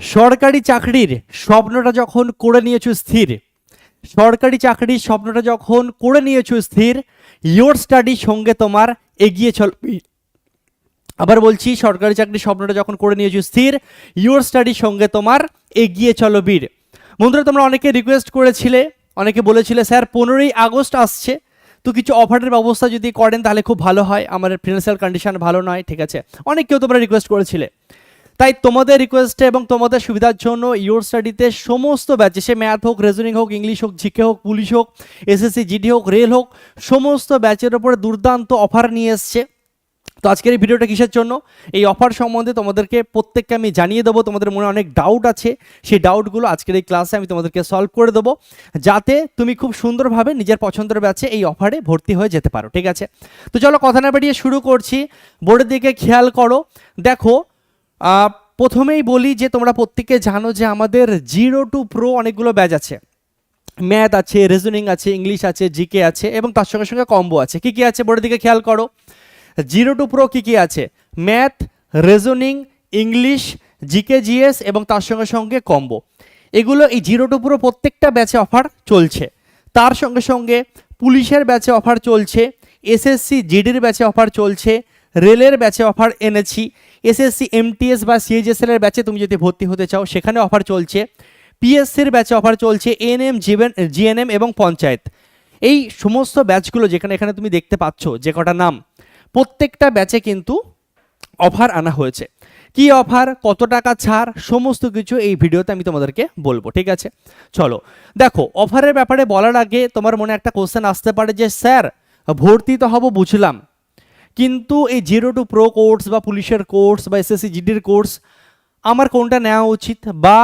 সরকারি চাকরির স্বপ্নটা যখন করে নিয়েছো স্থির, সরকারি চাকরির স্বপ্নটা যখন করে নিয়েছো স্থির ইয়োর স্টাডি সঙ্গে তোমার এগিয়ে চল, আবার বলছি, সরকারি চাকরির স্বপ্নটা যখন করে নিয়েছো স্থির ইয়োর স্টাডির সঙ্গে তোমার এগিয়ে চলো বীর। বন্ধুরা, তোমরা অনেকে রিকোয়েস্ট করেছিলে, অনেকে বলেছিলে, স্যার, পনেরোই আগস্ট আসছে, তো কিছু অফারের ব্যবস্থা যদি করেন তাহলে খুব ভালো হয়, আমার ফিনান্সিয়াল কন্ডিশন ভালো নয়, ঠিক আছে? অনেক কেউ তোমরা রিকোয়েস্ট করেছিলে। তাই তোমাদের রিকোয়েস্টে এবং তোমাদের সুবিধার জন্য ইয়োর স্টাডিতে সমস্ত ব্যাচে সে ম্যাথ হোক রেজনিং হোক ইংলিশ হোক জিকে হোক পুলিশ হোক এসএসসি জিডি হোক রেল হোক, সমস্ত ব্যাচের ওপরে দুর্দান্ত অফার নিয়ে এসছে। তো আজকের এই ভিডিওটা কিসের জন্য? এই অফার সম্বন্ধে তোমাদেরকে প্রত্যেককে আমি জানিয়ে দেবো, তোমাদের মনে অনেক ডাউট আছে, সেই ডাউটগুলো আজকের এই ক্লাসে আমি তোমাদেরকে সলভ করে দেবো, যাতে তুমি খুব সুন্দরভাবে নিজের পছন্দের ব্যাচে এই অফারে ভর্তি হয়ে যেতে পারো, ঠিক আছে? তো চলো কথা না বাড়িয়ে শুরু করছি। বোর্ডের দিকে খেয়াল করো, দেখো প্রথমেই বলি যে তোমরা প্রত্যেকে জানো যে আমাদের জিরো টু প্রো অনেকগুলো ব্যাচ আছে। ম্যাথ আছে, রিজনিং আছে, ইংলিশ আছে, জিকে আছে এবং তার সঙ্গে সঙ্গে কম্বো আছে। কি কি আছে বোর্ডের দিকে খেয়াল করো? জিরো টু প্রো কী কী আছে? Math, reasoning, English, GK, GS এবং তার সঙ্গে সঙ্গে কম্বো। এগুলো এই জিরো টু প্রো প্রত্যেকটা ব্যাচে অফার চলছে। তার সঙ্গে সঙ্গে পুলিশের ব্যাচে অফার চলছে, এসএসসি, জিডির ব্যাচে অফার চলছে, রেলের ব্যাচে অফার এনেছি এসএসসি এমটিএস বা সিএইচএসএল এর ব্যাচে তুমি যদি ভর্তি হতে চাও, সেখানে অফার চলছে। পিএসসির ব্যাচে অফার চলছে এনএম জিবেন জিএনএম এবং পঞ্চায়েত। এই সমস্ত ব্যাচগুলো যেখানে এখানে তুমি দেখতে পাচ্ছ, যে কটা নাম, প্রত্যেকটা ব্যাচে কিন্তু অফার আনা হয়েছে। কি অফার কত টাকা ছাড়, সমস্ত কিছু এই ভিডিওতে আমি তোমাদেরকে বলব, ঠিক আছে? চলো, দেখো অফারের ব্যাপারে বলার আগে তোমার মনে একটা কোশ্চেন আসতে পারে যে, স্যার, ভর্তি তো হব, বুঝলাম। কিন্তু এই জিরো টু প্রো কোর্স বা পুলিশের কোর্স বা এসএসসি জিডির কোর্স আমার কোনটা নেওয়া উচিত বা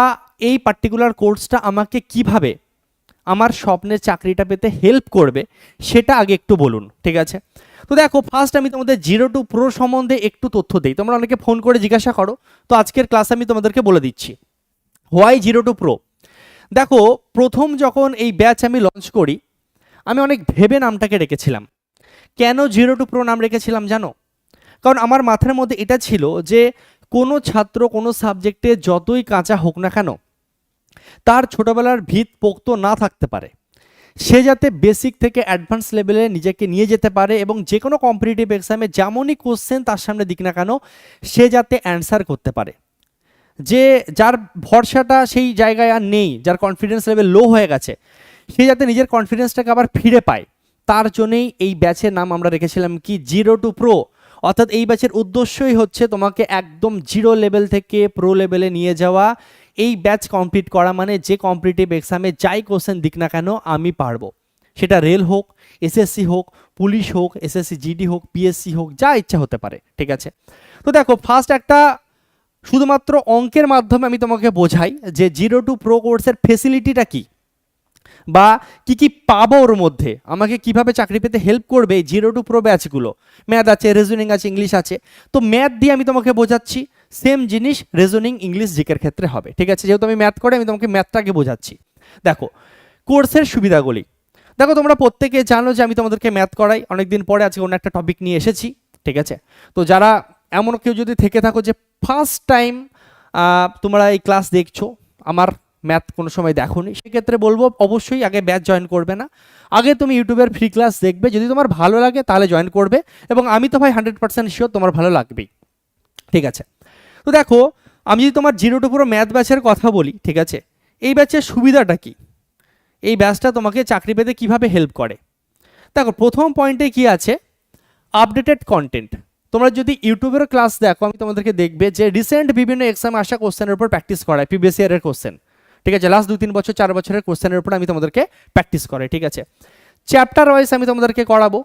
এই পার্টিকুলার কোর্সটা আমাকে কীভাবে আমার স্বপ্নের চাকরিটা পেতে হেল্প করবে সেটা আগে একটু বলুন, ঠিক আছে? তো দেখো ফার্স্ট আমি তোমাদের জিরো টু প্রো সম্বন্ধে একটু তথ্য দিই। তোমরা অনেকে ফোন করে জিজ্ঞাসা করো, তো আজকের ক্লাস আমি তোমাদেরকে বলে দিচ্ছি। হোয়াই জিরো টু প্রো দেখো, প্রথম যখন এই ব্যাচ আমি লঞ্চ করি, আমি অনেক ভেবে নামটাকে রেখেছিলাম। কেন জিরো টু প্রো নাম রেখেছিলাম জানো? কারণ আমার মাথার মধ্যে এটা ছিল যে কোনো ছাত্র, কোনো সাবজেক্টে যতই কাঁচা হোক না কেন, তার ছোটবেলার ভিত পোক্ত না থাকতে পারে। সে যাতে বেসিক থেকে অ্যাডভান্স লেভেলে নিজেকে নিয়ে যেতে পারে এবং যে কোনো কম্পিটিটিভ এক্সামে যেমনই কোশ্চেন তার সামনে দিক না কেন, সে যাতে অ্যান্সার করতে পারে। যে যার ভরসাটা সেই জায়গায় আর নেই, যার কনফিডেন্স লেভেল লো হয়ে গেছে, সে যাতে নিজের কনফিডেন্সটাকে আবার ফিরে পায়। তার জন্যই এই ব্যাচের নাম আমরা রেখেছিলাম কি জিরো টু প্রো। অর্থাৎ এই ব্যাচের উদ্দেশ্যই হচ্ছে তোমাকে একদম জিরো লেভেল থেকে প্রো লেভেলে নিয়ে যাওয়া। এই ব্যাচ কমপ্লিট করা মানে যে কম্পিটিটিভ এক্সামে যাই কোশ্চেন দিক না কেন আমি পারব। সেটা রেল হোক, এসএসসি হোক, পুলিশ হোক, এসএসসি, জিডি হোক, পিএসসি হোক, যা ইচ্ছা হতে পারে, ঠিক আছে? তো দেখো ফার্স্ট একটা শুধুমাত্র অঙ্কের মাধ্যমে আমি তোমাকে বোঝাই যে জিরো টু প্রো কোর্সের ফেসিলিটিটা কি। বা কি কি পাবো ওর মধ্যে? আমাকে কীভাবে চাকরি পেতে হেল্প করবে? এই জিরো টু প্রো ব্যাচগুলো ম্যাথ আছে রেজনিং আছে ইংলিশ আছে। তো ম্যাথ দিয়ে আমি তোমাকে বোঝাচ্ছি সেম জিনিস রেজনিং ইংলিশ জিকের ক্ষেত্রে হবে। ঠিক আছে? যেহেতু আমি ম্যাথ করে, আমি তোমাকে ম্যাথটাকে বোঝাচ্ছি। দেখো কোর্সের সুবিধাগুলি। দেখো, তোমরা প্রত্যেকে জানো যে আমি তোমাদেরকে ম্যাথ করাই। অনেকদিন পরে আজকে অন্য একটা টপিক নিয়ে এসেছি। ঠিক আছে? তো যারা এমন কেউ যদি থেকে থাকো যে ফার্স্ট টাইম তোমরা এই ক্লাস দেখছ, আমার ম্যাথ কোনো সময় দেখোনি, সেক্ষেত্রে বলব অবশ্যই আগে ব্যাচ জয়েন করবে না। আগে তুমি ইউটিউবের ফ্রি ক্লাস দেখবে, যদি তোমার ভালো লাগে তাহলে জয়েন করবে এবং আমি তো ভাই হান্ড্রেড পার্সেন্ট শিওর তোমার ভালো লাগবেই। ঠিক আছে? তো দেখো, আমি যদি তোমার জিরো টু পুরো ম্যাথ ব্যাচের কথা বলি, ঠিক আছে? এই ব্যাচের সুবিধাটা কি? এই ব্যাচটা তোমাকে চাকরি পেতে কীভাবে হেল্প করে? দেখো, প্রথম পয়েন্টে কি আছে? আপডেটেড কন্টেন্ট তোমরা যদি ইউটিউবের ক্লাস দেখো, আমি তোমাদেরকে দেখবে যে রিসেন্ট বিভিন্ন এক্সাম আসা কোশ্চেনের উপর প্র্যাকটিস করায় প্রিভিয়াস ইয়ারের কোশ্চেন ঠিক আছে লাস্ট দুই তিন বছর, চার বছরের কোশ্চেনের উপর আমি তোমাদেরকে প্র্যাকটিস করে, ঠিক আছে? চ্যাপ্টার ওয়াইজ আমি তোমাদেরকে করাবো।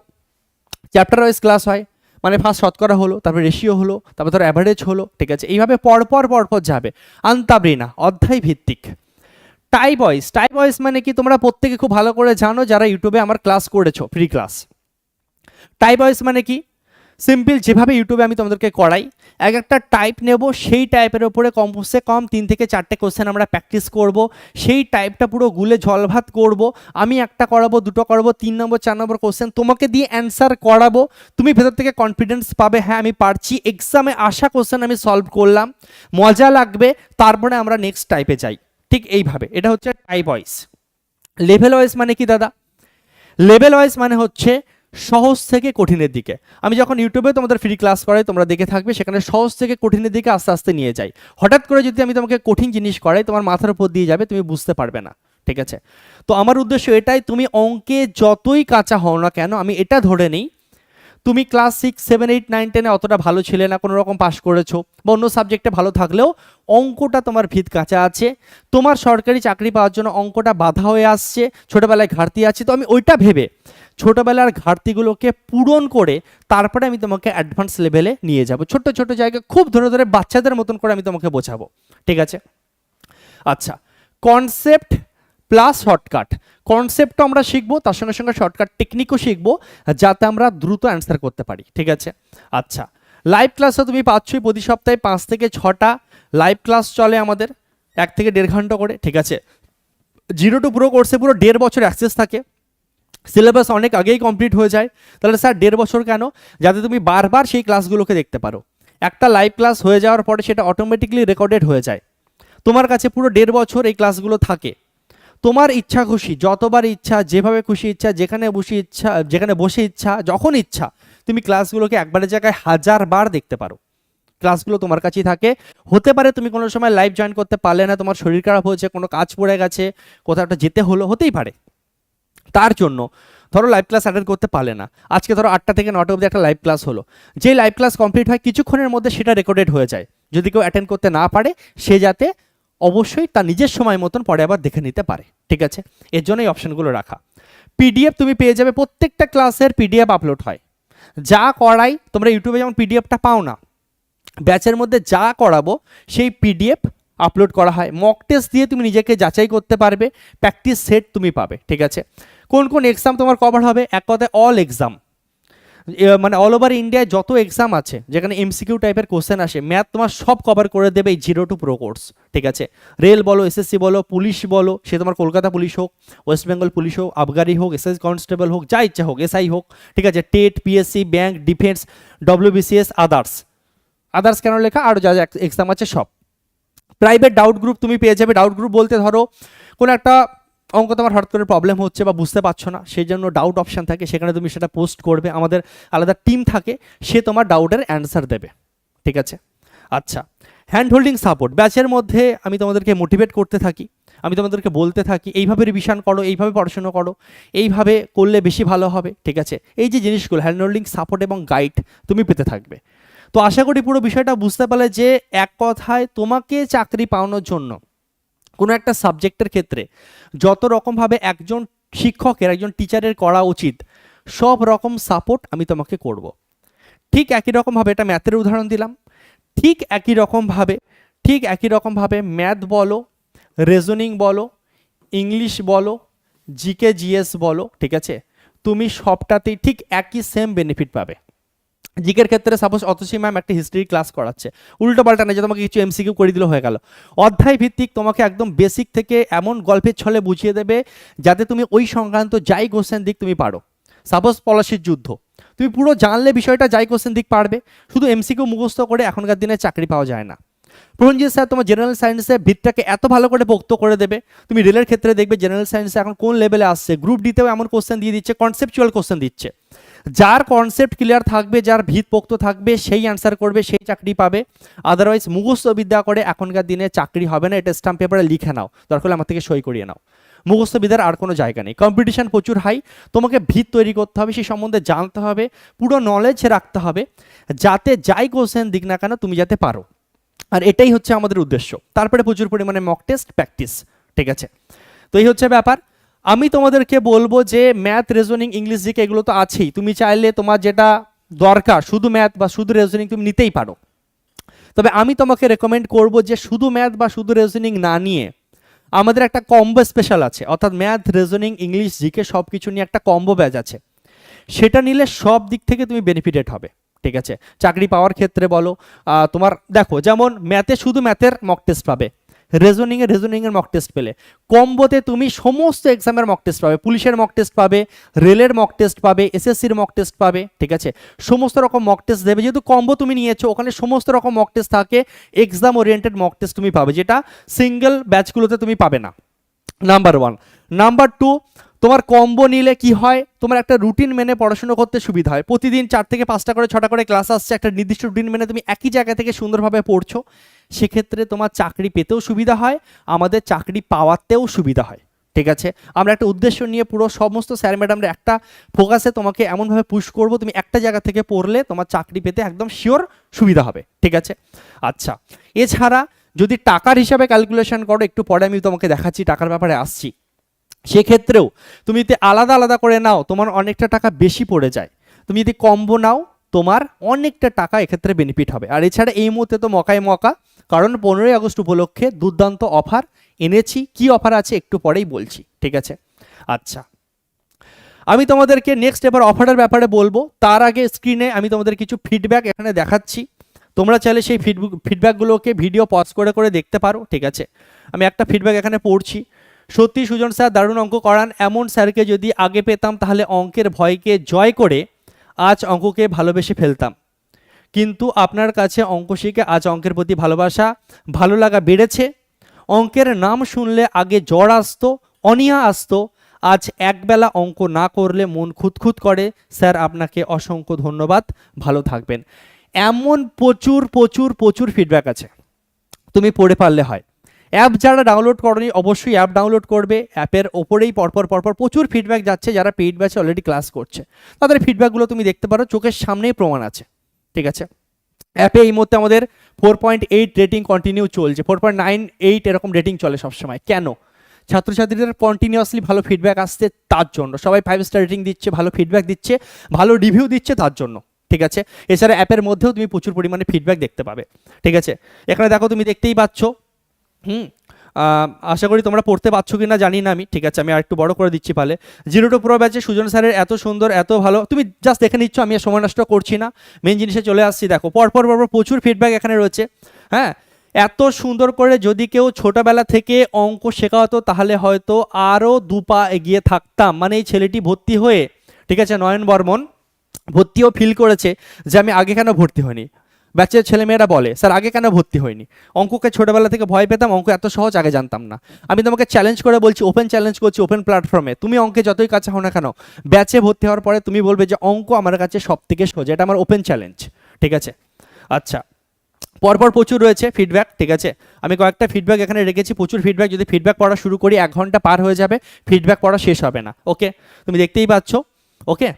চ্যাপ্টার ওয়াইজ ক্লাস হয় মানে ফার্স্ট শতকরা হলো, তারপরে রেশিও হলো, তারপর ধর অ্যাভারেজ হলো, ঠিক আছে? এইভাবে পরপর পরপর যাবে। আন্তাবরিনা অধ্যায় ভিত্তিক। টাইপ ওয়াইজ টাইপ ওয়াইজ মানে কি? তোমরা প্রত্যেকে খুব ভালো করে জানো যারা ইউটিউবে আমার ক্লাস করেছ ফ্রি ক্লাস টাইপ ওয়াইজ মানে কি? সিম্পল যেভাবে ইউটিউবে আমি তোমাদেরকে করাই, এক একটা টাইপ নেব, সেই টাইপের ওপরে কমসে কম, তিন থেকে চারটে কোশ্চেন আমরা প্র্যাকটিস করব, সেই টাইপটা পুরো গুলে জলভাত করব, আমি একটা করাবো, দুটো করাবো, তিন নম্বর, চার নম্বর কোশ্চেন তোমাকে দিয়ে অ্যান্সার করাবো, তুমি ভেতর থেকে কনফিডেন্স পাবে হ্যাঁ আমি পারছি এক্সামে আসা কোশ্চেন আমি সলভ করলাম, মজা লাগবে, তারপরে আমরা নেক্সট টাইপে যাই, ঠিক এইভাবে, এটা হচ্ছে টাইপ ওয়াইজ লেভেল ওয়াইজ মানে কি দাদা? লেভেল ওয়াইজ মানে হচ্ছে সহজ থেকে কঠিনের দিকে। আমি যখন ইউটিউবে তোমাদের ফ্রি ক্লাস করাই, তোমরা দেখে থাকবে, সেখানে সহজ থেকে কঠিনের দিকে আস্তে আস্তে নিয়ে যাই। হঠাৎ করে যদি আমি তোমাকে কঠিন জিনিস করাই, তোমার মাথার উপর দিয়ে যাবে, তুমি বুঝতে পারবে না, ঠিক আছে? তো আমার উদ্দেশ্য এটাই, তুমি অঙ্কে যতই কাঁচা হও না কেন, আমি এটা ধরে নিই তুমি class six seven eight nine টেনে অতটা ভালো ছিলে না, কোনো রকম পাশ করেছ বা অন্য সাবজেক্টে ভালো থাকলেও অঙ্কটা তোমার ভিত কাঁচা আছে। তোমার সরকারি চাকরি পাওয়ার জন্য অঙ্কটা বাধা হয়ে আসছে, ছোটোবেলায় ঘাটতি আছে। তো আমি ওইটা ভেবে ছোটোবেলার ঘাটতিগুলোকে পূরণ করে তারপরে আমি তোমাকে অ্যাডভান্স লেভেলে নিয়ে যাব। ছোট্ট ছোট জায়গায় খুব ধরে ধরে বাচ্চাদের মতন করে আমি তোমাকে বোঝাবো। ঠিক আছে? আচ্ছা কনসেপ্ট প্লাস শর্টকাট কনসেপ্টও আমরা শিখব, তার সঙ্গে সঙ্গে শর্টকাট টেকনিকও শিখব, যাতে আমরা দ্রুত অ্যান্সার করতে পারি, ঠিক আছে? আচ্ছা লাইভ ক্লাসও তুমি পাচ্ছই প্রতি সপ্তাহে পাঁচ থেকে ছটা লাইভ ক্লাস চলে আমাদের, এক থেকে দেড় ঘণ্টা করে, ঠিক আছে? জিরো টু পুরো কোর্সে পুরো দেড় বছর অ্যাক্সেস থাকে। সিলেবাস অনেক আগেই কমপ্লিট হয়ে যায়। তাহলে স্যার দেড় বছর কেন? যাতে তুমি বারবার সেই ক্লাসগুলোকে দেখতে পারো। একটা লাইভ ক্লাস হয়ে যাওয়ার পরে সেটা অটোমেটিকলি রেকর্ডেড হয়ে যায়। তোমার কাছে পুরো দেড় বছর এই ক্লাসগুলো থাকে। তোমার ইচ্ছা খুশি, যতবার ইচ্ছা, যেভাবে খুশি ইচ্ছা, যেখানে বসে ইচ্ছা, যেখানে বসে ইচ্ছা, যখন ইচ্ছা, তুমি ক্লাসগুলোকে একবারের জায়গায় হাজার বার দেখতে পারো। ক্লাসগুলো তোমার কাছেই থাকে। হতে পারে তুমি কোনো সময় লাইভ জয়েন করতে পারলে না, তোমার শরীর খারাপ হয়েছে, কোনো কাজ পড়ে গেছে, কোথাও একটা যেতে হলো, হতেই পারে। তার জন্য ধরো লাইভ ক্লাস অ্যাটেন্ড করতে পারলে না। আজকে ধরো আটটা থেকে নটা অবধি একটা লাইভ ক্লাস হলো। যে লাইভ ক্লাস কমপ্লিট হয়, কিছুক্ষণের মধ্যে সেটা রেকর্ডেড হয়ে যায়। যদি কেউ অ্যাটেন্ড করতে না পারে, সে যাতে অবশ্যই তার নিজের সময় মতন পরে আবার দেখে নিতে পারে, ঠিক আছে? এর জন্য এই অপশনগুলো রাখা। পিডিএফ তুমি পেয়ে যাবে, প্রত্যেকটা ক্লাসের পিডিএফ আপলোড হয়। যা করাই, তোমরা ইউটিউবে যেমন পিডিএফটা পাও না, ব্যাচের মধ্যে যা করাবো, সেই পিডিএফ আপলোড করা হয়। মক টেস্ট দিয়ে তুমি নিজেকে যাচাই করতে পারবে প্র্যাকটিস সেট তুমি পাবে, ঠিক আছে? কোন কোন এক্সাম তোমার কভার হবে? এক কথায় অল এক্সাম মানে অল ওভার ইন্ডিয়ায় যত এক্সাম আছে, যেখানে এমসিকিউ টাইপের কোশ্চেন আসে ম্যাথ তোমার সব কভার করে দেবে এই জিরো টু প্রো কোর্স ঠিক আছে? রেল বলো এসএসসি বলো পুলিশ বলো, সে তোমার কলকাতা পুলিশ হোক ওয়েস্ট বেঙ্গল পুলিশ হোক আবগারি হোক এসএস কনস্টেবল হোক, যা ইচ্ছা হোক এসআই হোক, ঠিক আছে? TET PSC bank defence WBCS others others কেন লেখা? আরও যা যা এক্সাম আছে সব। প্রাইভেট ডাউট গ্রুপ তুমি পেয়ে যাবে। ডাউট গ্রুপ বলতে ধরো, কোনো একটা অঙ্ক তোমার হঠাৎ করে প্রবলেম হচ্ছে বা বুঝতে পারছ না সেই জন্য ডাউট অপশান থাকে, সেখানে তুমি সেটা পোস্ট করবে। আমাদের আলাদা টিম থাকে, সে তোমার ডাউটের অ্যান্সার দেবে। ঠিক আছে? আচ্ছা হ্যান্ড হোল্ডিং সাপোর্ট ব্যাচের মধ্যে আমি তোমাদেরকে মোটিভেট করতে থাকি, আমি তোমাদেরকে বলতে থাকি, এইভাবে রিভিশন করো, এইভাবে পড়াশুনো করো, এইভাবে করলে বেশি ভালো হবে। ঠিক আছে? এই যে জিনিসগুলো হ্যান্ড হোল্ডিং সাপোর্ট এবং গাইড তুমি পেতে থাকবে। তো আশা করি পুরো বিষয়টা বুঝতে পারলে যে এক কথায় তোমাকে চাকরি পাওয়ানোর জন্য কোনো একটা সাবজেক্টের ক্ষেত্রে যত রকমভাবে একজন শিক্ষকের, একজন টিচারের করা উচিত, সব রকম সাপোর্ট আমি তোমাকে করব। ঠিক একই রকমভাবে এটা ম্যাথের উদাহরণ দিলাম, ঠিক একই রকমভাবে, ঠিক একই রকমভাবে ম্যাথ বলো রেজনিং বলো ইংলিশ বলো জিকে জিএস বলো, ঠিক আছে তুমি সবটাতেই ঠিক একই সেম বেনিফিট পাবে জিকের ক্ষেত্রে সাপোজ অতসী ম্যাম একটা হিস্ট্রি ক্লাস করাচ্ছে। উল্টো পাল্টা নেই যে তোমাকে কিছু এমসিকিউ করে দিলে হয়ে গেল। অধ্যায় ভিত্তিক তোমাকে একদম বেসিক থেকে এমন গল্পের ছলে বুঝিয়ে দেবে যাতে তুমি ওই সংক্রান্ত যাই কোশ্চেন দিক তুমি পারো। সাপোজ পলাশির যুদ্ধ। তুমি পুরো জানলে বিষয়টা যাই কোশ্চেন দিক পারবে। শুধু এমসিকিউ মুখস্থ করে এখনকার দিনে চাকরি পাওয়া যায় না। প্রঞ্জিত স্যার, তোমার জেনারেল সায়েন্সে ভিতটাকে এত ভালো করে পোক্ত করে দেবে। তুমি রেলের ক্ষেত্রে দেখবে জেনারেল সায়েন্সে এখন কোন লেভেলে আসছে। গ্রুপ ডিতেও এমন কোশ্চেন দিয়ে দিচ্ছে কনসেপচুয়াল কোশ্চেন দিচ্ছে। যার কনসেপ্ট ক্লিয়ার থাকবে, যার ভিত পোক্ত থাকবে, সেই অ্যান্সার করবে, সেই চাকরি পাবে। আদারওয়াইজ মুখস্থ বিদ্যা করে এখনকার দিনে চাকরি হবে না, এটা স্টাম্প পেপারে লিখে নাও। দরকার হলে আমার থেকে সই করিয়ে নাও। মুখস্থ বিদ্যার আর কোনো জায়গা নেই। কম্পিটিশন প্রচুর হাই তোমাকে ভিত তৈরি করতে হবে, সেই সম্বন্ধে জানতে হবে, পুরো নলেজ রাখতে হবে। যাতে যাই কোশ্চেন দিক না কেন, তুমি যাতে পারো। আর এটাই হচ্ছে আমাদের উদ্দেশ্য। তারপরে প্রচুর পরিমাণে মক টেস্ট প্র্যাকটিস ঠিক আছে? তো এই হচ্ছে ব্যাপার। আমি তোমাদেরকে বলব যে ম্যাথ রেজনিং ইংলিশ জিকে এগুলো তো আছেই। তুমি চাইলে তোমার যেটা দরকার, শুধু ম্যাথ বা শুধু রেজনিং তুমি নিতেই পারো। তবে আমি তোমাকে রেকমেন্ড করব যে শুধু ম্যাথ বা শুধু রেজনিং না নিয়ে আমাদের একটা কম্বো স্পেশাল আছে। অর্থাৎ ম্যাথ রেজনিং ইংলিশ জিকে সব কিছু নিয়ে একটা কম্বো ব্যাজ আছে। সেটা নিলে সব দিক থেকে তুমি বেনিফিটেড হবে। ঠিক আছে? চাকরি পাওয়ার ক্ষেত্রে বলো তোমার, দেখো, যেমন ম্যাথে শুধু ম্যাথের মক টেস্ট পাবে রেজনিংয়ে রেজনিংয়ের মক টেস্ট পেলে কম্বোতে তুমি সমস্ত এক্সামের মক টেস্ট পাবে, পুলিশের মক টেস্ট পাবে রেলের মক টেস্ট পাবে এসএসসির মক টেস্ট পাবে, ঠিক আছে? সমস্ত রকম মক টেস্ট দেবে, যেহেতু কম্বো তুমি নিয়েছো, ওখানে সমস্ত রকম মক টেস্ট থাকে এক্সাম ওরিয়েন্টেড মক টেস্ট তুমি পাবে, যেটা সিঙ্গেল ব্যাচগুলোতে তুমি পাবে না। নাম্বার ওয়ান নাম্বার টু তোমার কম্বো নিলে কি হয়? তোমার একটা রুটিন মেনে পড়াশুনো করতে সুবিধা হয়। প্রতিদিন চার থেকে পাঁচটা করে, ছটা করে ক্লাস আসছে, একটা নির্দিষ্ট রুটিন মেনে তুমি একই জায়গা থেকে সুন্দরভাবে পড়ছো। সেক্ষেত্রে তোমার চাকরি পেতেও সুবিধা হয়, আমাদের চাকরি পাওয়াতেও সুবিধা হয়। ঠিক আছে? আমরা একটা উদ্দেশ্য নিয়ে পুরো সমস্ত স্যার ম্যাডামরা একটা ফোকাসে তোমাকে এমনভাবে পুশ করব, তুমি একটা জায়গা থেকে পড়লে তোমার চাকরি পেতে একদম শিওর সুবিধা হবে। ঠিক আছে? আচ্ছা এছাড়া যদি টাকার হিসাবে ক্যালকুলেশন করো, একটু পরে আমি তোমাকে দেখাচ্ছি, টাকার ব্যাপারে আসছি। সেক্ষেত্রেও তুমি যদি আলাদা আলাদা করে নাও, তোমার অনেকটা টাকা বেশি পড়ে যায়। তুমি যদি কম্বো নাও, তোমার অনেকটা টাকা এক্ষেত্রে বেনিফিট হবে। আর এছাড়া এই মুহূর্তে তো মকায় মকা, কারণ পনেরোই আগস্ট উপলক্ষে দুর্দান্ত অফার এনেছি। কি অফার আছে একটু পরেই বলছি, ঠিক আছে? আচ্ছা। আমি তোমাদেরকে নেক্সট এবার অফারের ব্যাপারে বলব। তার আগে স্ক্রিনে আমি তোমাদের কিছু ফিডব্যাক এখানে দেখাচ্ছি। তোমরা চাইলে সেই ফিডব্যাক ফিডব্যাকগুলোকে ভিডিও পজ করে করে দেখতে পারো, ঠিক আছে? আমি একটা ফিডব্যাক এখানে পড়ছি। সত্যি সুজন স্যার, দারুণ অঙ্ক করান। এমন স্যারকে যদি আগে পেতাম, তাহলে অঙ্কের ভয়কে জয় করে আজ অঙ্ককে ভালোবেসে ফেলতাম। কিন্তু আপনার কাছে অঙ্ক শিখে আজ অঙ্কের প্রতি ভালোবাসা, ভালো লাগা বেড়েছে। অঙ্কের নাম শুনলে আগে জ্বর আসতো অনীহা আসতো। আজ একবেলা অঙ্ক না করলে মন খুঁতখুত করে। স্যার, আপনাকে অসংখ্য ধন্যবাদ। ভালো থাকবেন। এমন প্রচুর প্রচুর প্রচুর ফিডব্যাক আছে। তুমি পড়ে পারলে হয়। অ্যাপ যারা ডাউনলোড করনি, অবশ্যই অ্যাপ ডাউনলোড করবে। অ্যাপের ওপরেই পরপর পরপর প্রচুর ফিডব্যাক যাচ্ছে যারা পেইড ব্যাচে অলরেডি ক্লাস করছে। তাদের ফিডব্যাকগুলো তুমি দেখতে পারো, চোখের সামনেই প্রমাণ আছে। ঠিক আছে? অ্যাপে এই মুহূর্তে আমাদের four point eight rating continue চলছে। ফোর পয়েন্ট নাইন এইট এরকম রেটিং চলে সবসময়। কেন? ছাত্রছাত্রীদের কন্টিনিউয়াসলি ভালো ফিডব্যাক আসছে তার জন্য। সবাই ফাইভ স্টার রেটিং দিচ্ছে, ভালো ফিডব্যাক দিচ্ছে, ভালো রিভিউ দিচ্ছে তার জন্য। ঠিক আছে? এছাড়া অ্যাপের মধ্যেও তুমি প্রচুর পরিমাণে ফিডব্যাক দেখতে পাবে। ঠিক আছে? এখানে দেখো তুমি দেখতেই পাচ্ছ হুম আশা করি তোমরা পড়তে পারছ কি না জানি না আমি, ঠিক আছে, আমি আর একটু বড় করে দিচ্ছি পালে। জিরো টু প্রো ব্যাচে সুজন স্যারের এত সুন্দর, এত ভালো, তুমি জাস্ট দেখে নিচ্ছ, আমি সময় নষ্ট করছি না। মেন জিনিসে চলে আসছি, দেখো, পরপর পরপর প্রচুর ফিডব্যাক এখানে রয়েছে হ্যাঁ? এত সুন্দর করে যদি কেউ ছোটবেলা থেকে অঙ্ক শেখা হতো তাহলে হয়তো আরও দুপা এগিয়ে থাকতাম। মানে এই ছেলেটি ভর্তি হয়ে, ঠিক আছে, নয়ন বর্মন, ভর্তিও ফিল করেছে যে আমি আগে কেন ভর্তি হইনি। ব্যাচের ছেলেমেয়েরা বলে, স্যার, আগে কেন ভর্তি হয়নি অঙ্ককে ছোটবেলা থেকে ভয় পেতাম, অঙ্ক এত সহজ আগে জানতাম না। আমি তোমাকে চ্যালেঞ্জ করে বলছি ওপেন চ্যালেঞ্জ করছি ওপেন প্ল্যাটফর্মে তুমি অঙ্কে যতই কাছে হও না কেন, ব্যাচে ভর্তি হওয়ার পরে তুমি বলবে যে, অঙ্ক আমার কাছে সব থেকে সহজ, এটা আমার ওপেন চ্যালেঞ্জ ঠিক আছে? আচ্ছা। পরপর প্রচুর রয়েছে ফিডব্যাক ঠিক আছে? আমি কয়েকটা ফিডব্যাক এখানে রেখেছি। প্রচুর ফিডব্যাক যদি ফিডব্যাক পড়া শুরু করি, এক ঘণ্টা পার হয়ে যাবে ফিডব্যাক পড়া শেষ হবে না। ওকে? তুমি দেখতেই পাচ্ছ? ওকে?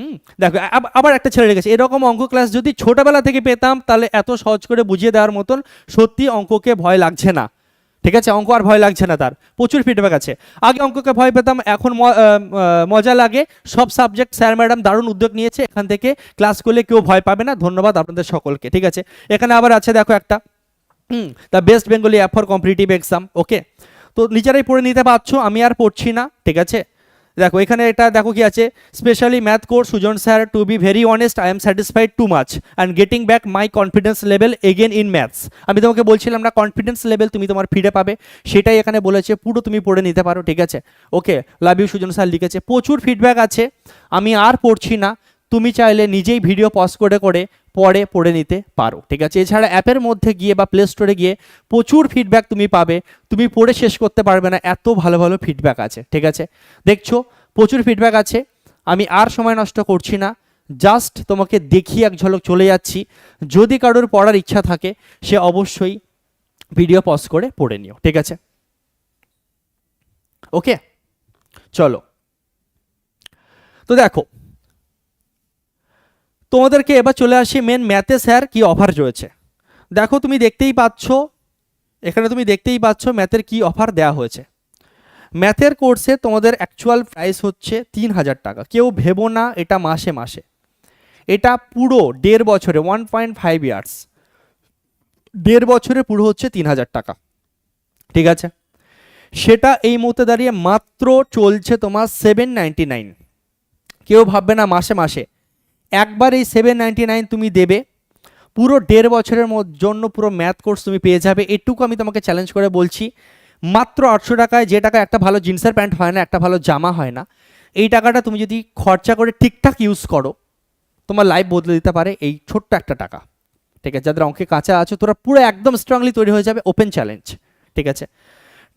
হুম। দেখো আবার একটা ছেলে রেখেছে। এরকম অঙ্ক ক্লাস যদি ছোটবেলা থেকে পেতাম, তাহলে এত সহজ করে বুঝিয়ে দেওয়ার মতন সত্যি অঙ্ককে ভয় লাগছে না। ঠিক আছে? অঙ্ক আর ভয় লাগছে না তার। প্রচুর ফিডব্যাক আছে। আগে অঙ্ককে ভয় পেতাম, এখন মজা লাগে। সব সাবজেক্ট স্যার ম্যাডাম দারুণ উদ্যোগ নিয়েছে। এখান থেকে ক্লাস করলে কেউ ভয় পাবে না। ধন্যবাদ আপনাদের সকলকে। ঠিক আছে? এখানে আবার আছে, দেখো একটা। হুম the best Bengali app for competitive exam okay তো নিজেরাই পড়ে নিতে পারছ, আমি আর পড়ছি না। ঠিক আছে? দেখো, এখানে এটা দেখো কি আছে? Specially math course Sujan sir to be very honest I am satisfied too much and getting back my confidence level again in maths আমি তোমাকে বলছিলাম না কনফিডেন্স লেভেল তুমি তোমার ফিরে পাবে। সেটাই এখানে বলেছে, পুরো তুমি পড়ে নিতে পারো, ঠিক আছে? Okay love you Sujan sir লিখেছে, প্রচুর ফিডব্যাক আছে। আমি আর পড়ছি না। তুমি চাইলে নিজেই ভিডিও পজ করে করে পরে পড়ে নিতে পারো, ঠিক আছে? এছাড়া অ্যাপের মধ্যে গিয়ে বা প্লে স্টোরে গিয়ে প্রচুর ফিডব্যাক তুমি পাবে। তুমি পড়ে শেষ করতে পারবে না, এত ভালো ভালো ফিডব্যাক আছে, ঠিক আছে? দেখছ, প্রচুর ফিডব্যাক আছে। আমি আর সময় নষ্ট করছি না জাস্ট তোমাকে দেখিয়ে এক ঝলক চলে যাচ্ছি। যদি কারোর পড়ার ইচ্ছা থাকে, সে অবশ্যই ভিডিও পজ করে পড়ে নিও, ঠিক আছে? ওকে চলো। তো দেখো তোমাদেরকে এবার চলে আসি মেন ম্যাথে স্যার কি অফার রয়েছে। দেখো, তুমি দেখতেই পাচ্ছ, এখানে তুমি দেখতেই পাচ্ছ ম্যাথের কি অফার দেওয়া হয়েছে। ম্যাথের কোর্সে তোমাদের অ্যাকচুয়াল প্রাইস হচ্ছে তিন হাজার টাকা। কেউ ভেবো না, এটা মাসে মাসে। এটা পুরো দেড় বছরে ওয়ান পয়েন্ট ফাইভ ইয়ার্স দেড় বছরে পুরো হচ্ছে তিন হাজার টাকা। ঠিক আছে? সেটা এই মুহূর্তে দাঁড়িয়ে মাত্র চলছে তোমার সেভেন নাইনটি নাইন কেউ ভাববে না মাসে মাসে। একবার এই সেভেন নাইনটি নাইন তুমি দেবে। পুরো দেড় বছরের জন্য পুরো ম্যাথ কোর্স তুমি পেয়ে যাবে। এটুকু আমি তোমাকে চ্যালেঞ্জ করে বলছি। মাত্র আটশো টাকায় যে টাকা একটা ভালো জিন্সের প্যান্ট হয় না, একটা ভালো জামা হয় না, এই টাকাটা তুমি যদি খরচা করে ঠিকঠাক ইউজ করো, তোমার লাইফ বদলে দিতে পারে এই ছোট্ট একটা টাকা। ঠিক আছে? যাদের অঙ্কে কাঁচা আছো, তোরা পুরো একদম স্ট্রংলি তৈরি হয়ে যাবে ওপেন চ্যালেঞ্জ ঠিক আছে?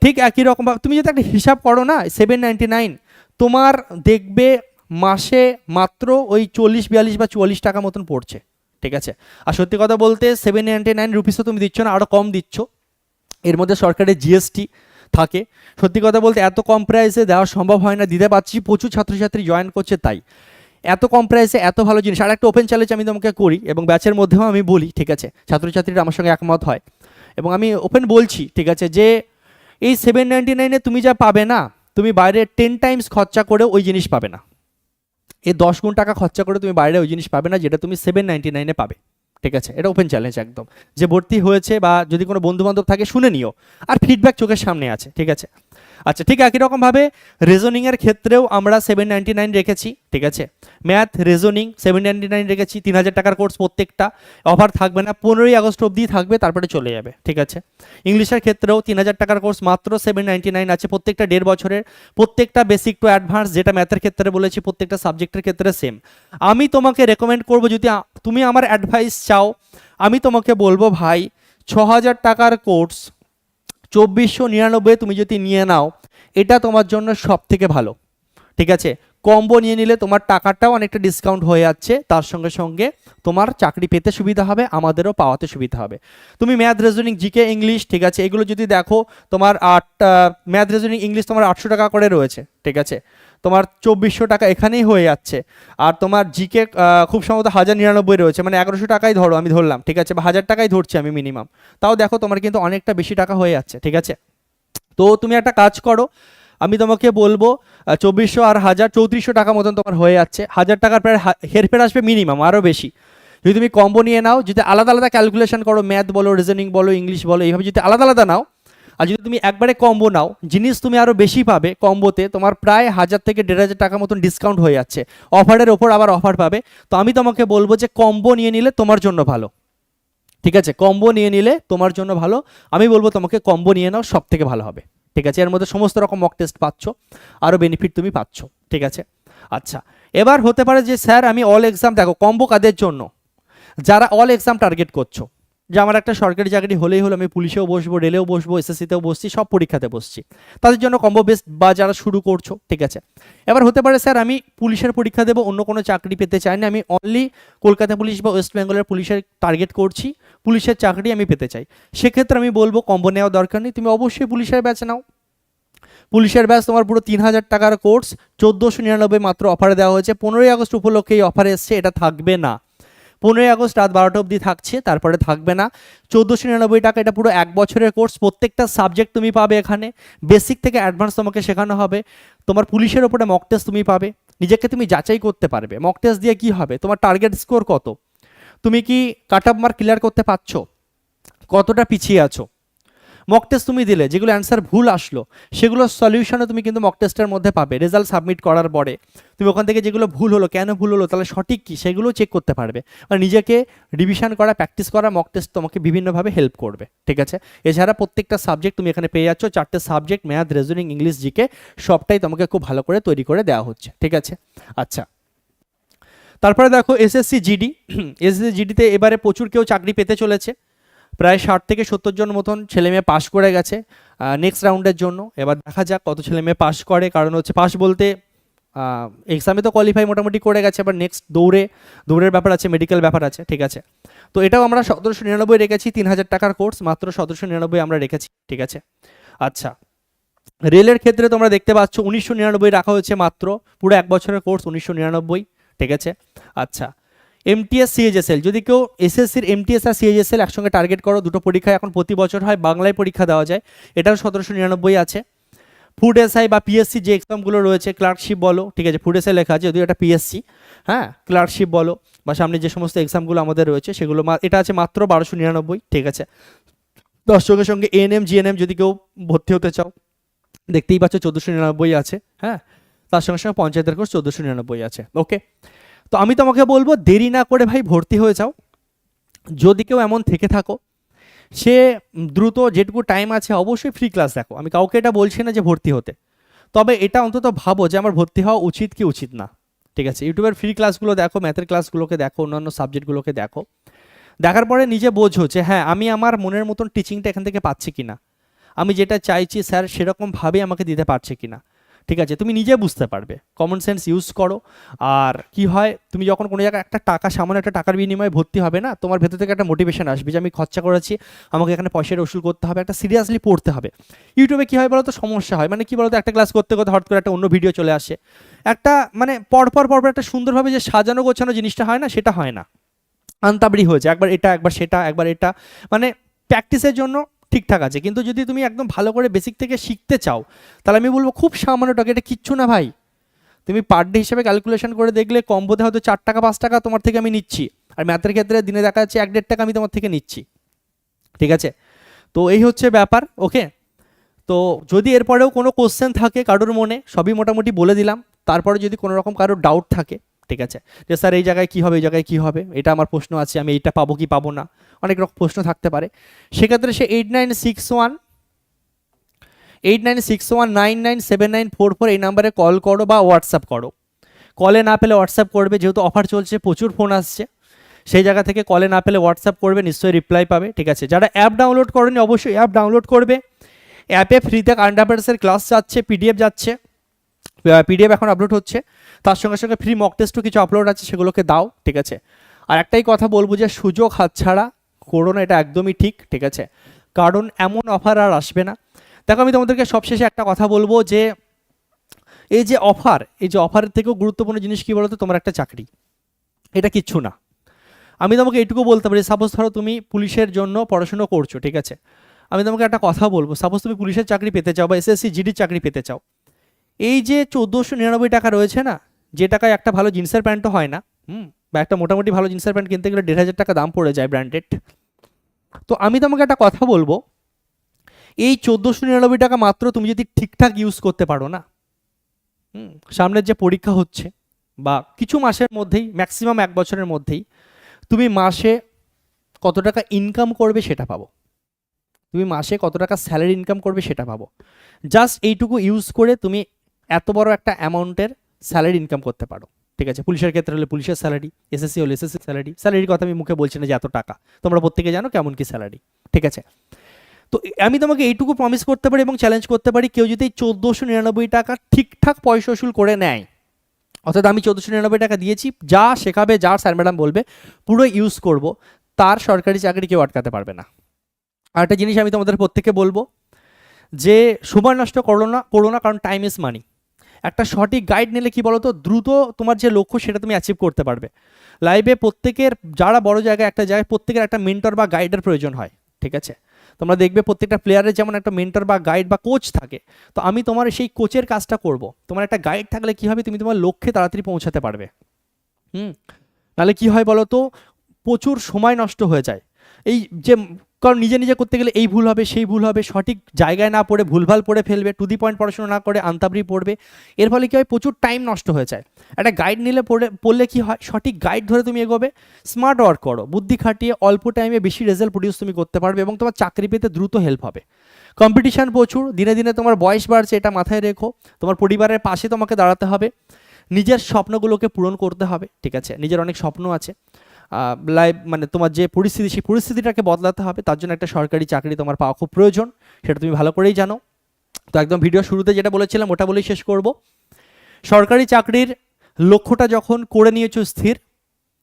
ঠিক একই রকম তুমি যদি একটা হিসাব করো না সেভেন নাইনটি নাইন তোমার দেখবে মাসে মাত্র ওই চল্লিশ, বিয়াল্লিশ বা চুয়াল্লিশ টাকা মতন পড়ছে, ঠিক আছে? আর সত্যি কথা বলতে সেভেন নাইনটি নাইন রুপিসও তুমি দিচ্ছ না আরও কম দিচ্ছ। এর মধ্যে সরকারের জিএসটি থাকে। সত্যি কথা বলতে এত কম প্রাইসে দেওয়া সম্ভব হয় না, দিতে পারছি, প্রচুর ছাত্রছাত্রী জয়েন করছে তাই। এত কম প্রাইসে এত ভালো জিনিস আর একটা ওপেন চ্যালেঞ্জ আমি তোমাকে করি, এবং ব্যাচের মধ্যেও আমি বলি, ঠিক আছে? ছাত্রছাত্রীরা আমার সঙ্গে একমত হয়। এবং আমি ওপেন বলছি, ঠিক আছে, যে এই সেভেন নাইনটি নাইনে তুমি যা পাবে না, তুমি বাইরে টেন টাইমস খরচা করেও ওই জিনিস পাবে না। এই দশ গুণ টাকা খরচা করে তুমি বাইরে ওই জিনিস পাবে না, যেটা তুমি সেভেন নাইনটি নাইনে পাবে। ঠিক আছে? এটা ওপেন চ্যালেঞ্জ একদম। যে ভর্তি হয়েছে বা যদি কোনো বন্ধু বান্ধব থাকে, শুনে নিও। আর ফিডব্যাক চোখের সামনে আছে, ঠিক আছে? আচ্ছা ঠিক একই রকমভাবে রেজনিংয়ের ক্ষেত্রেও আমরা সেভেন নাইনটি নাইন রেখেছি, ঠিক আছে? Math reasoning seven ninety nine রেখেছি তিন হাজার টাকার কোর্স প্রত্যেকটা। অফার থাকবে না, পনেরোই আগস্ট অবধি থাকবে, তারপরে চলে যাবে, ঠিক আছে? ইংলিশের ক্ষেত্রেও তিন হাজার টাকার কোর্স মাত্র সেভেন নাইনটি নাইন আছে, প্রত্যেকটা দেড় বছরের, প্রত্যেকটা বেসিক টু অ্যাডভান্স যেটা ম্যাথের ক্ষেত্রে বলেছি, প্রত্যেকটা সাবজেক্টের ক্ষেত্রে সেম আমি তোমাকে রেকমেন্ড করব, যদি তুমি আমার অ্যাডভাইস চাও, আমি তোমাকে বলব ভাই ছ হাজার টাকার কোর্স চব্বিশশো নিরানব্বই তুমি যদি নিয়ে নাও, এটা তোমার জন্য সব থেকে ভালো। ঠিক আছে? কম্বো নিয়ে নিলে তোমার টাকাটাও অনেকটা ডিসকাউন্ট হয়ে যাচ্ছে, তার সঙ্গে সঙ্গে তোমার চাকরি পেতে সুবিধা হবে, আমাদেরও পাওয়াতে সুবিধা হবে। তুমি ম্যাথ রেজনিং জিকে ইংলিশ ঠিক আছে? এগুলো যদি দেখো, তোমার আট ম্যাথ রেজনিং ইংলিশ তোমার আটশো টাকা করে রয়েছে, ঠিক আছে? তোমার চব্বিশশো টাকা এখানেই হয়ে যাচ্ছে। আর তোমার জিকে খুব সম্ভবত হাজার নিরানব্বই রয়েছে মানে এগারোশো টাকাই ধরো আমি ধরলাম, ঠিক আছে? বা হাজার টাকাই ধরছি আমি মিনিমাম তাও দেখো তোমার কিন্তু অনেকটা বেশি টাকা হয়ে যাচ্ছে, ঠিক আছে? তো তুমি একটা কাজ করো, আমি তোমাকে বলব চব্বিশশো আর হাজার চৌত্রিশশো টাকা মতন তোমার হয়ে যাচ্ছে। হাজার টাকার প্রায় হেরফের আসবে মিনিমাম আরও বেশি। যদি তুমি কম্বো নিয়ে নাও, যদি আলাদা আলাদা ক্যালকুলেশন করো ম্যাথ বলো রিজনিং বলো ইংলিশ বলো, এইভাবে যদি আলাদা আলাদা নাও আর যদি তুমি একবারে কম্বো নাও, জিনিস তুমি আরও বেশি পাবে কম্বোতে তোমার প্রায় হাজার থেকে দেড় হাজার টাকা মতন ডিসকাউন্ট হয়ে যাচ্ছে। অফারের ওপর আবার অফার পাবে। তো আমি তোমাকে বলব যে কম্বো নিয়ে নিলে তোমার জন্য ভালো। ঠিক আছে? কম্বো নিয়ে নিলে তোমার জন্য ভালো। আমি বলব তোমাকে কম্বো নিয়ে নাও সব থেকে ভালো হবে। ঠিক আছে? এর মধ্যে সমস্ত রকম মক টেস্ট পাচ্ছ। আরও বেনিফিট তুমি পাচ্ছ। ঠিক আছে? আচ্ছা। এবার হতে পারে যে, স্যার, আমি অল এক্সাম দেখো কম্বো কাদের জন্য? যারা অল এক্সাম টার্গেট করছ। যে আমার একটা সরকারি চাকরি হলেই হলো আমি পুলিশেও বসবো, রেলেও বসবো, এসএসসিতেও বসছি, সব পরীক্ষাতে বসছি। তাদের জন্য কম্বো বেস্ট বা যারা শুরু করছ, ঠিক আছে। এবার হতে পারে, স্যার, আমি পুলিশের পরীক্ষা দেবো, অন্য কোনো চাকরি পেতে চাই না, আমি অনলি কলকাতা পুলিশ বা ওয়েস্ট বেঙ্গলের পুলিশের টার্গেট করছি, পুলিশের চাকরি আমি পেতে চাই। সেক্ষেত্রে আমি বলব কম্বো নেওয়া দরকার নেই, তুমি অবশ্যই পুলিশের ব্যাচ নাও। পুলিশের ব্যাচ তোমার পুরো তিন হাজার টাকার কোর্স চোদ্দোশো নিরানব্বই মাত্র অফারে দেওয়া হয়েছে, পনেরোই আগস্ট উপলক্ষে এই অফারে এসছে, এটা থাকবে না। পনেরোই আগস্ট রাত বারোটা অবধি থাকছে, তারপরে থাকবে না। চোদ্দোশো নিরানব্বই টাকা, এটা পুরো এক বছরের কোর্স, প্রত্যেকটা সাবজেক্ট তুমি পাবে এখানে। বেসিক থেকে অ্যাডভান্স তোমাকে শেখানো হবে। তোমার পুলিশের ওপরে মক টেস্ট তুমি পাবে। নিজেকে তুমি যাচাই করতে পারবে। মক টেস্ট দিয়ে কি হবে? তোমার টার্গেট স্কোর কত? তুমি কি কাট আপ মার্ক ক্লিয়ার করতে পারছ? কতটা পিছিয়ে আছো? মক টেস্ট তুমি দিলে, যেগুলো অ্যান্সার ভুল আসলো সেগুলো সলিউশনে তুমি কিন্তু মক টেস্টের মধ্যে পাবে। রেজাল্ট সাবমিট করার পরে তুমি ওখান থেকে যেগুলো ভুল হলো, কেন ভুল হলো, তাহলে সঠিক কী, সেগুলো চেক করতে পারবে। মানে নিজেকে রিভিশন করা প্র্যাকটিস করা মক টেস্ট তোমাকে বিভিন্নভাবে হেল্প করবে, ঠিক আছে? এছাড়া প্রত্যেকটা সাবজেক্ট তুমি এখানে পেয়ে যাচ্ছ, চারটে subject math reasoning English GK সবটাই তোমাকে খুব ভালো করে তৈরি করে দেওয়া হচ্ছে, ঠিক আছে? আচ্ছা। তারপরে দেখো এসএসসি জিডি এসএসসি জিডিতে এবারে প্রচুর কেউ চাকরি পেতে চলেছে। প্রায় ষাট থেকে সত্তর জন মতন ছেলে মেয়ে পাশ করে গেছে নেক্সট রাউন্ডের জন্য। এবার দেখা যাক কত ছেলে মেয়ে পাশ করে, কারণ হচ্ছে পাশ বলতে এক্সামে তো কোয়ালিফাই মোটামুটি করে গেছে, এবার নেক্সট দৌড়ে, দৌড়ের ব্যাপার আছে মেডিকেল ব্যাপার আছে, ঠিক আছে। তো এটাও আমরা সতেরোশো নিরানব্বই রেখেছি, তিন হাজার টাকার কোর্স মাত্র সতেরোশো নিরানব্বই আমরা রেখেছি, ঠিক আছে। আচ্ছা রেলের ক্ষেত্রে তোমরা দেখতে পাচ্ছ, উনিশশো নিরানব্বই রাখা হয়েছে মাত্র, পুরো এক বছরের কোর্স উনিশশো নিরানব্বই, ঠিক আছে। আচ্ছা এমটিএস সিএইচএসএল যদি কেউ এসএসসির এমটিএস আর সিএইচএসএল একসঙ্গে টার্গেট করো, দুটো পরীক্ষা এখন প্রতি বছর হয়, বাংলায় পরীক্ষা দেওয়া যায়। এটাও সতেরোশো নিরানব্বই আছে। ফুড এসআই বা পিএসসি যে এক্সামগুলো রয়েছে ক্লার্কশিপ বলো, ঠিক আছে ফুড এসআই লেখা আছে, যদিও এটা পিএসসি হ্যাঁ ক্লার্কশিপ বলো, বা সামনে যে সমস্ত এক্সামগুলো আমাদের রয়েছে, সেগুলো এটা আছে মাত্র বারোশো নিরানব্বই, ঠিক আছে। দর্শকের সঙ্গে এএনএম জিএনএম যদি কেউ ভর্তি হতে চাও, দেখতেই পাচ্ছ চোদ্দোশো নিরানব্বই আছে হ্যাঁ তার সঙ্গে সঙ্গে পঞ্চায়েতের কোর্স চোদ্দোশো নিরানব্বই আছে ওকে তো আমি তোমাকে বলব, দেরি না করে ভাই ভর্তি হয়ে যাও। যদি কেউ এমন থেকে থাকো, সে দ্রুত যেটুকু টাইম আছে অবশ্যই ফ্রি ক্লাস দেখো। আমি কাউকে এটা বলছি না যে ভর্তি হতে। তবে এটা অন্তত ভাবো যে আমার ভর্তি হওয়া উচিত কি উচিত না। ঠিক আছে ইউটিউবের ফ্রি ক্লাসগুলো দেখো ম্যাথের ক্লাসগুলোকে দেখো, অন্যান্য সাবজেক্টগুলোকে দেখো। দেখার পরে নিজে বোঝো যে হ্যাঁ আমি আমার মনের মতন টিচিংটা এখান থেকে পাচ্ছি কিনা। আমি যেটা চাইছি স্যার সেরকমভাবে আমাকে দিতে পারছে কিনা। ঠিক আছে? তুমি নিজে বুঝতে পারবে। কমন সেন্স ইউজ করো। আর কি হয়? তুমি যখন কোনো জায়গায় একটা টাকা, সামান্য একটা টাকার বিনিময়ে ভর্তি হবে না, তোমার ভেতর থেকে একটা মোটিভেশন আসবে যে, আমি খরচা করেছি, আমাকে এখানে পয়সাটা উসুল করতে হবে, একটা সিরিয়াসলি পড়তে হবে। ইউটিউবে কী হয় বলো তো সমস্যা হয়। মানে কি বলো তো একটা ক্লাস করতে করতে হঠাৎ করে একটা অন্য ভিডিও চলে আসে। একটা মানে পরপর পরপর একটা সুন্দরভাবে যে সাজানো, গোছানো জিনিসটা হয় না, সেটা হয় না। আন্তাবড়ি হয়েছে একবার এটা, একবার সেটা, একবার এটা। মানে প্র্যাকটিসের জন্য ঠিকঠাক আছে। কিন্তু যদি তুমি একদম ভালো করে বেসিক থেকে শিখতে চাও, তাহলে আমি বলব খুব সামান্য টাকা, এটা কিচ্ছু না ভাই। তুমি পার ডে হিসেবে ক্যালকুলেশন করে দেখলে কম্বোতে হয়তো চার টাকা, পাঁচ টাকা তোমার থেকে আমি নিচ্ছি। আর ম্যাথের ক্ষেত্রে দিনে দেখা যাচ্ছে এক দেড় টাকা আমি তোমার থেকে নিচ্ছি। ঠিক আছে? তো এই হচ্ছে ব্যাপার ওকে তো যদি এরপরেও কোনো কোশ্চেন থাকে কারোর মনে, সবই মোটামুটি বলে দিলাম। তারপরে যদি কোনো রকম কারোর ডাউট থাকে ঠিক আছে? যে, স্যার, এই জায়গায় কী হবে? এই জায়গায় কী হবে? এটা আমার প্রশ্ন আছে, আমি এইটা পাবো কি পাবো না? অনেক রকম প্রশ্ন থাকতে পারে। সেক্ষেত্রে সে eight nine six one eight nine six one nine nine seven nine four four এই নাম্বারে কল করো বা হোয়াটসঅ্যাপ করো। কলে না পেলে হোয়াটসঅ্যাপ করবে, যেহেতু অফার চলছে, প্রচুর ফোন আসছে। সেই জায়গা থেকে কলে না পেলে হোয়াটসঅ্যাপ করবে, নিশ্চয়ই রিপ্লাই পাবে, ঠিক আছে? যারা অ্যাপ ডাউনলোড করেনি, অবশ্যই অ্যাপ ডাউনলোড করবে। অ্যাপে ফ্রিতে কারেন্ট ক্লাস যাচ্ছে পিডিএফ যাচ্ছে। পিডিএফ এখন আপলোড হচ্ছে। তার সঙ্গে সঙ্গে ফ্রি মক টেস্টও কিছু আপলোড আছে, সেগুলোকে দাও, ঠিক আছে? আর একটাই কথা বলব যে, সুযোগ হাতছাড়া করো না এটা একদমই ঠিক ঠিক আছে? কারণ এমন অফার আর আসবে না। দেখো, আমি তোমাদেরকে সবশেষে একটা কথা বলব যে, এই যে অফার এই যে অফারের থেকেও গুরুত্বপূর্ণ জিনিস কী বলতো? তোমার একটা চাকরি। এটা কিচ্ছু না। আমি তোমাকে এইটুকু বলতে পারি সাপোজ ধরো তুমি পুলিশের জন্য পড়াশুনো করছ, ঠিক আছে? আমি তোমাকে একটা কথা বলব সাপোজ তুমি পুলিশের চাকরি পেতে চাও বা এসএসসি জিডির চাকরি পেতে চাও। এই যে চোদ্দোশো নিরানব্বই টাকা রয়েছে না, যে টাকায় একটা ভালো জিন্সের প্যান্টও হয় না, হুম, বা একটা মোটামুটি ভালো জিন্সের প্যান্ট কিনতে গেলে দেড় হাজার টাকা দাম পড়ে যায় ব্র্যান্ডেড তো আমি তোমাকে একটা কথা বলব, এই চোদ্দোশো নিরানব্বই টাকা মাত্র তুমি যদি ঠিকঠাক ইউজ করতে পারো না, হুম, সামনের যে পরীক্ষা হচ্ছে, বা কিছু মাসের মধ্যেই ম্যাক্সিমাম এক বছরের মধ্যেই, তুমি মাসে কত টাকা ইনকাম করবে সেটা পাবো। তুমি মাসে কত টাকা স্যালারি ইনকাম করবে সেটা পাবো। জাস্ট এইটুকু ইউজ করে তুমি এত বড় একটা অ্যামাউন্টের স্যালারি ইনকাম করতে পারো। ঠিক আছে? পুলিশের ক্ষেত্রে হলে পুলিশের স্যালারি এসএসসি হলে এসএসসি স্যালারি। স্যালারির কথা আমি মুখে বলছি না যে এত টাকা। তোমরা প্রত্যেকে জানো কেমন কি স্যালারি। ঠিক আছে? তো আমি তোমাকে এইটুকু প্রমিস করতে পারি এবং চ্যালেঞ্জ করতে পারি, কেউ যদি চোদ্দোশো নিরানব্বই টাকা ঠিকঠাক পয়সা উসুল করে নেয়, অর্থাৎ আমি চোদ্দোশো নিরানব্বই টাকা দিয়েছি, যা শেখাবে, যা স্যার ম্যাডাম বলবে, পুরো ইউজ করব, তার সরকারি চাকরি কেউ আটকাতে পারবে না। আর একটা জিনিস আমি তোমাদের প্রত্যেকে বলব, যে সময় নষ্ট করো না করো না কারণ টাইম ইজ মানি একটা সঠিক গাইড নিলে কি বলো তো দ্রুত তোমার যে লক্ষ্য সেটা তুমি অ্যাচিভ করতে পারবে। লাইভে প্রত্যেকের, যারা বড় জায়গায় একটা জায়গায় প্রত্যেকের একটা মেন্টর বা গাইডের প্রয়োজন হয়, ঠিক আছে? তোমরা দেখবে প্রত্যেকটা প্লেয়ারের যেমন একটা মেন্টর বা গাইড বা কোচ থাকে, তো আমি তোমার সেই কোচের কাজটা করব। তোমার একটা গাইড থাকলে কি হবে? তুমি তোমার লক্ষ্যে তাড়াতাড়ি পৌঁছাতে পারবে। হুম? নাহলে কি হয় বলো তো প্রচুর সময় নষ্ট হয়ে যায়। এই যে, কারণ নিজে নিজে করতে গেলে এই ভুল হবে, সেই ভুল হবে, সঠিক জায়গায় না পড়ে, ভুলভাল পড়ে ফেলবে টু দি পয়েন্ট পড়াশোনা না করে আন্তাবরি পড়বে, এর ফলে কী হয়? প্রচুর টাইম নষ্ট হয়ে যায়। একটা গাইড নিলে পড়ে, পড়লে কী হয়? সঠিক গাইড ধরে তুমি এগোবে স্মার্ট ওয়ার্ক করো, বুদ্ধি খাটিয়ে অল্প টাইমে বেশি রেজাল্ট প্রডিউস তুমি করতে পারবে এবং তোমার চাকরি পেতে দ্রুত হেল্প হবে। কম্পিটিশান প্রচুর, দিনে দিনে তোমার বয়স বাড়ছে, এটা মাথায় রেখো, তোমার পরিবারের পাশে তোমাকে দাঁড়াতে হবে, নিজের স্বপ্নগুলোকে পূরণ করতে হবে, ঠিক আছে? নিজের অনেক স্বপ্ন আছে। লাইভ মানে তোমার যে পরিস্থিতি, সেই পরিস্থিতিটাকে বদলাতে হবে। তার জন্য একটা সরকারি চাকরি তোমার পাওয়া খুব প্রয়োজন, সেটা তুমি ভালো করেই জানো। তো একদম ভিডিও শুরুতে যেটা বলেছিলাম, ওটা বলেই শেষ করব। সরকারি চাকরির লক্ষ্যটা যখন করে নিয়েছো স্থির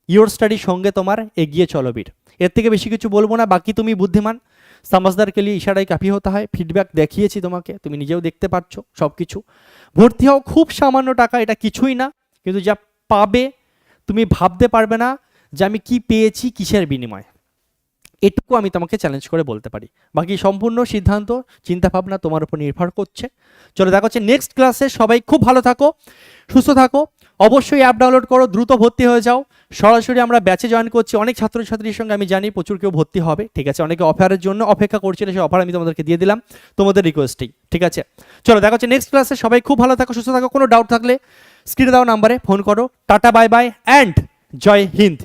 ইয়োর স্টাডির সঙ্গে তোমার এগিয়ে চলো বীর। এর থেকে বেশি কিছু বলব না, বাকি তুমি বুদ্ধিমান, সামাজদারকে নিয়ে ইশারায় কাফি হতে হয়। ফিডব্যাক দেখিয়েছি তোমাকে, তুমি নিজেও দেখতে পাচ্ছ সব কিছু ভর্তি হও, খুব সামান্য টাকা, এটা কিছুই না, কিন্তু যা পাবে, তুমি ভাবতে পারবে না যে আমি কি পেয়েছি কিসের বিনিময়ে? এটুকু আমি তোমাকে চ্যালেঞ্জ করে বলতে পারি। বাকি সম্পূর্ণ সিদ্ধান্ত, চিন্তাভাবনা তোমার উপর নির্ভর করছে। চলো দেখা হচ্ছে নেক্সট ক্লাসে সবাই খুব ভালো থাকো, সুস্থ থাকো। অবশ্যই অ্যাপ ডাউনলোড করো, দ্রুত ভর্তি হয়ে যাও। সরাসরি আমরা ব্যাচে জয়েন করছি। অনেক ছাত্রছাত্রীর সঙ্গে আমি জানি প্রচুর কেউ ভর্তি হবে। ঠিক আছে, অনেকে অফারের জন্য অপেক্ষা করছিল, সেই অফার আমি তোমাদেরকে দিয়ে দিলাম। তোমাদের রিকোয়েস্টেই ঠিক আছে? চলো দেখা হচ্ছে নেক্সট ক্লাসে সবাই খুব ভালো থাকো, সুস্থ থাকো। কোনো ডাউট থাকলে স্ক্রিনে দেওয়া নাম্বারে ফোন করো। Tata bye bye and Jai Hind.